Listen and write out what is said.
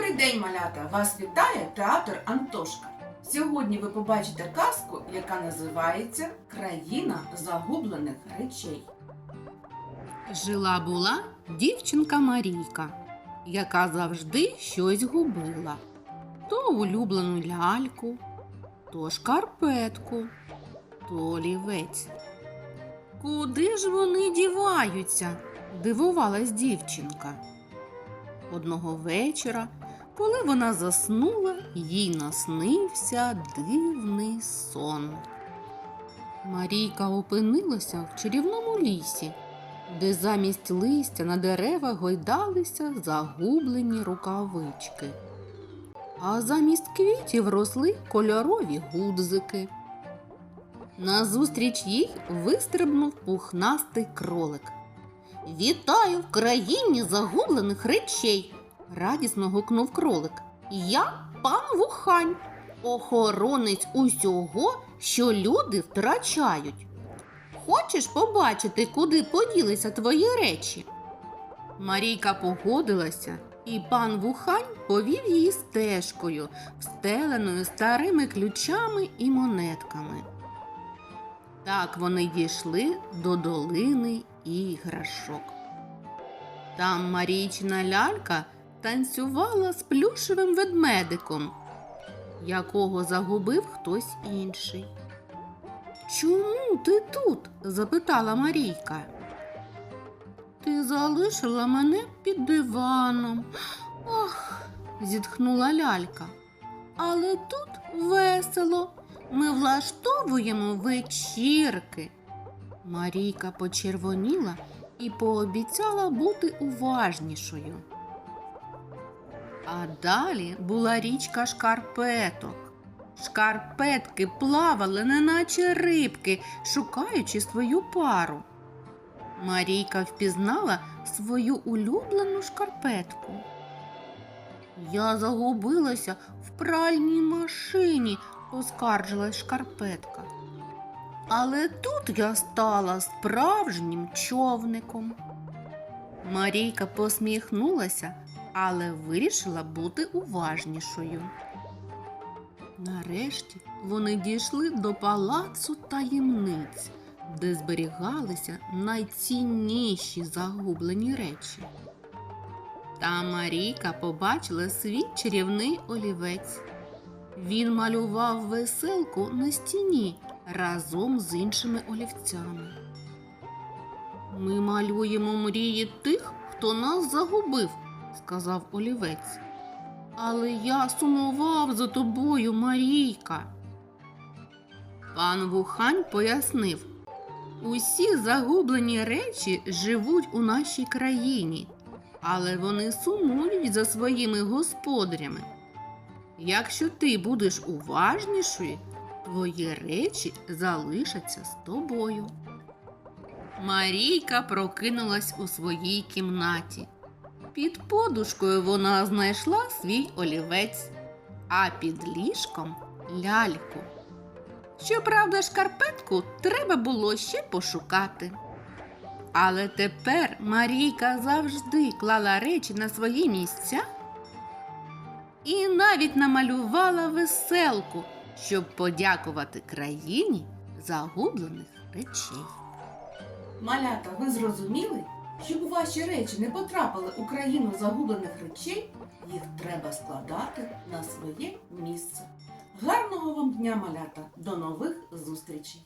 Добрий день, малята! Вас вітає театр Антошка. Сьогодні ви побачите казку, яка називається Країна загублених речей. Жила була дівчинка Марійка, яка завжди щось губила. То улюблену ляльку, то шкарпетку, то олівець. Куди ж вони діваються? дивувалась дівчинка. Одного вечора, коли вона заснула, їй наснився дивний сон. Марійка опинилася в чарівному лісі, де замість листя на деревах гойдалися загублені рукавички, а замість квітів росли кольорові гудзики. Назустріч їй вистрибнув пухнастий кролик. Вітаю в країні загублених речей, радісно гукнув кролик. Я пан Вухань, охоронець усього, що люди втрачають. Хочеш побачити, куди поділися твої речі? Марійка погодилася, і пан Вухань повів її стежкою, встеленою старими ключами і монетками. Так вони дійшли до долини іграшок. Там Марійчина лялька танцювала з плюшевим ведмедиком, якого загубив хтось інший. Чому ти тут? запитала Марійка. Ти залишила мене під диваном. Ох, зітхнула лялька. Але тут весело. Ми влаштовуємо вечірки. Марійка почервоніла і пообіцяла бути уважнішою. А далі була річка шкарпеток. Шкарпетки плавали, неначе рибки, шукаючи свою пару. Марійка впізнала свою улюблену шкарпетку. Я загубилася в пральній машині, поскаржилась шкарпетка. Але тут я стала справжнім човником. Марійка посміхнулася, але вирішила бути уважнішою. Нарешті вони дійшли до палацу таємниць, де зберігалися найцінніші загублені речі. Та Марійка побачила свій чарівний олівець. Він малював веселку на стіні разом з іншими олівцями. Ми малюємо мрії тих, хто нас загубив, сказав олівець. Але я сумував за тобою, Марійка. Пан Вухань пояснив, усі загублені речі живуть у нашій країні, але вони сумують за своїми господарями. Якщо ти будеш уважнішою, твої речі залишаться з тобою. Марійка прокинулась у своїй кімнаті. Під подушкою вона знайшла свій олівець, а під ліжком ляльку. Щоправда, шкарпетку треба було ще пошукати. Але тепер Марійка завжди клала речі на свої місця і навіть намалювала веселку, щоб подякувати країні загублених речей. Малята, ви зрозуміли? Щоб ваші речі не потрапили у країну загублених речей, їх треба складати на своє місце. Гарного вам дня, малята! До нових зустрічей!